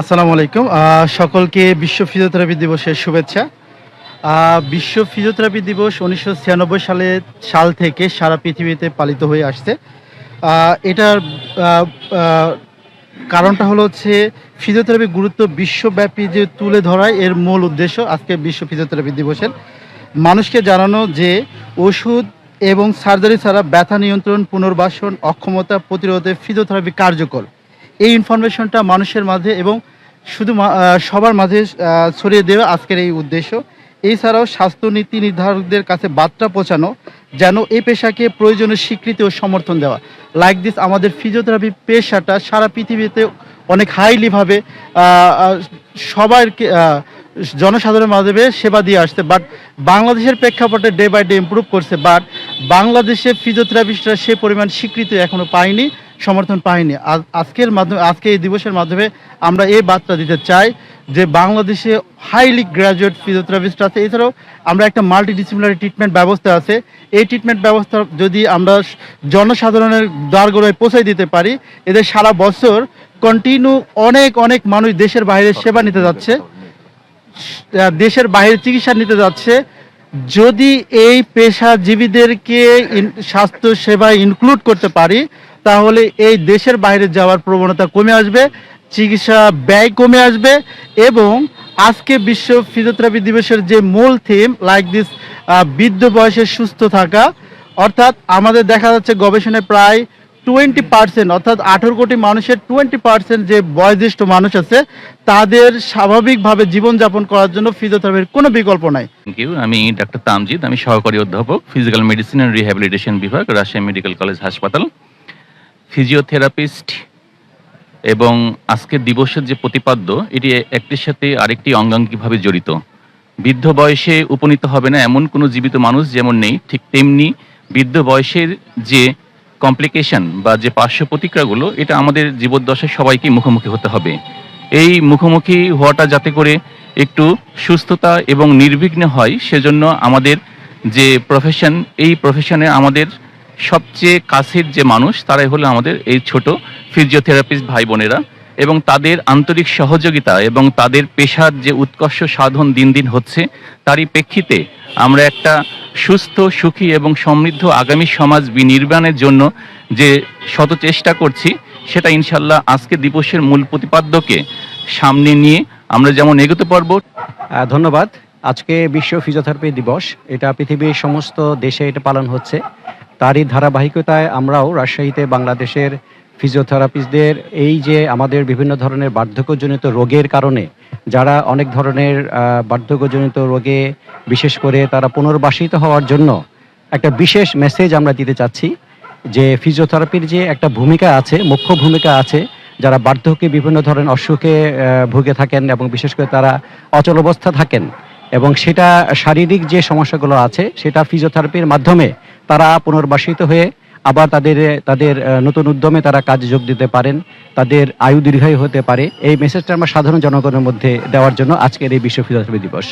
আসসালামু আলাইকুম। সকলকে বিশ্ব ফিজিওথেরাপি দিবসের শুভেচ্ছা। বিশ্ব ফিজিওথেরাপি দিবস উনিশশো ছিয়ানব্বই সালে, সাল থেকে সারা পৃথিবীতে পালিত হয়ে আসছে। এটার কারণটা হলো হচ্ছে ফিজিওথেরাপি গুরুত্ব বিশ্বব্যাপী যে তুলে ধরাই এর মূল উদ্দেশ্য আজকে বিশ্ব ফিজিওথেরাপি দিবসের। মানুষকে জানানো যে ওষুধ এবং সার্জারি ছাড়া ব্যথা নিয়ন্ত্রণ, পুনর্বাসন, অক্ষমতা প্রতিরোধে ফিজিওথেরাপি কার্যকর। এই ইনফরমেশনটা মানুষের মাঝে এবং শুধু সবার মাঝে ছড়িয়ে দেওয়া আজকের এই উদ্দেশ্য। এছাড়াও স্বাস্থ্য নীতি নির্ধারকদের কাছে বার্তা পৌঁছানো, যেন এই পেশাকে প্রয়োজনীয় স্বীকৃতি ও সমর্থন দেওয়া। লাইক দিস আমাদের ফিজিওথেরাপি পেশাটা সারা পৃথিবীতে অনেক হাইলিভাবে সবাইকে জনসাধারণের মাধ্যমে সেবা দিয়ে আসছে বাট বাংলাদেশের প্রেক্ষাপটে ডে বাই ডে ইমপ্রুভ করছে বাট বাংলাদেশে ফিজিওথেরাপিস্টরা সে পরিমাণ স্বীকৃতি এখনও পায়নি। সমর্থন পায়নি আজ আজকের মাধ্যমে আজকে এই দিবসের মাধ্যমে আমরা এই বার্তা দিতে চাই যে বাংলাদেশে হাইলি গ্র্যাজুয়েট ফিজিওথেরাপিস্ট আছে। এছাড়াও আমরা একটা মাল্টি ডিসিপ্লিনারি ট্রিটমেন্ট ব্যবস্থা আছে। এই ট্রিটমেন্ট ব্যবস্থা যদি আমরা জনসাধারণের দ্বারগোড়ায় পৌঁছে দিতে পারি, এদের সারা বছর কন্টিনিউ অনেক অনেক মানুষ দেশের বাইরে সেবা নিতে যাচ্ছে। দেশের বাইরে চিকিৎসা নিতে যাচ্ছে। যদি এই পেশাজীবীদেরকে স্বাস্থ্য সেবায় ইনক্লুড করতে পারি তাহলে এই দেশের বাইরে যাওয়ার প্রবণতা কমে আসবে, চিকিৎসা ব্যয় কমে আসবে এবং আজকে বিশ্ব ফিজিওথেরাপি দিবসের যে মূল থিম লাইক দিস বৃদ্ধ বয়সে সুস্থ থাকা, অর্থাৎ আমাদের দেখা যাচ্ছে গবেষণায় প্রায় টোয়েন্টি পার্সেন্ট অর্থাৎ আঠেরো কোটি মানুষের টোয়েন্টি পার্সেন্ট যে বয়োজ্যেষ্ঠ মানুষ আছে, তাদের স্বাভাবিকভাবে জীবনযাপন করার জন্য ফিজিওথেরাপির কোনো বিকল্প নাই। আমি ডাক্তার তামজিদ আমি সহকারী অধ্যাপক ফিজিক্যাল মেডিসিন অ্যান্ড রিহ্যাবিলিটেশন বিভাগ, রাজশাহী মেডিকেল কলেজ হাসপাতাল। ফিজিওথেরাপিস্ট এবং আজকের দিবসের যে প্রতিপাদ্য, এটি একটির সাথে আরেকটি অঙ্গাঙ্গিভাবে জড়িত। বৃদ্ধ বয়সে উপনীত হবে না এমন কোনো জীবিত মানুষ যেমন নেই, ঠিক তেমনি বৃদ্ধ বয়সের যে কমপ্লিকেশন বা যে পার্শ্ব প্রতিক্রিয়াগুলো, এটা আমাদের জীবদ্দশায় সবাইকে মুখোমুখি হতে হবে। এই মুখোমুখি হওয়াটা যাতে করে একটু সুস্থতা এবং নির্বিঘ্নে হয়, সেজন্য আমাদের যে প্রফেশন এই প্রফেশনে আমাদের সবচেয়ে কাছের যে মানুষ, তারাই হলো আমাদের এই ছোট ফিজিওথেরাপিস্ট ভাই বোনেরা এবং তাদের আন্তরিক সহযোগিতা এবং তাদের পেশার যে উৎকর্ষ সাধন দিন দিন হচ্ছে, তারই প্রেক্ষিতে আমরা একটা সুস্থ, সুখী এবং সমৃদ্ধ আগামী সমাজ বিনির্মাণের জন্য যে শত চেষ্টা করছি, সেটা ইনশাল্লাহ আজকে দিবসের মূল প্রতিপাদ্যকে সামনে নিয়ে আমরা যেমন এগোতে পারব। ধন্যবাদ। আজকে বিশ্ব ফিজিওথেরাপি দিবস। এটা পৃথিবীর সমস্ত দেশে এটা পালন হচ্ছে। তারই ধারাবাহিকতায় আমরাও রাজশাহীতে বাংলাদেশের ফিজিওথেরাপিস্টদের, এই যে আমাদের বিভিন্ন ধরনের বার্ধক্যজনিত রোগের কারণে, যারা অনেক ধরনের বার্ধক্যজনিত রোগে, বিশেষ করে তারা পুনর্বাসিত হওয়ার জন্য একটা বিশেষ মেসেজ আমরা দিতে চাচ্ছি যে ফিজিওথেরাপির যে একটা ভূমিকা আছে, মুখ্য ভূমিকা আছে, যারা বার্ধক্যে বিভিন্ন ধরনের অসুখে ভুগে থাকেন এবং বিশেষ করে তারা অচল অবস্থা থাকেন এবং সেটা শারীরিক যে সমস্যাগুলো আছে, সেটা ফিজিওথেরাপির মাধ্যমে তারা পুনর্বাসিত হয়ে আবার তাদের তাদের নতুন উদ্যমে তারা কাজে যোগ দিতে পারেন। তাদের আয়ু দীর্ঘায়ু হতে পারে। এই মেসেজটা আমরা সাধারণ জনগণের মধ্যে দেওয়ার জন্য আজকের এই বিশ্ব ফিলোসফি দিবস।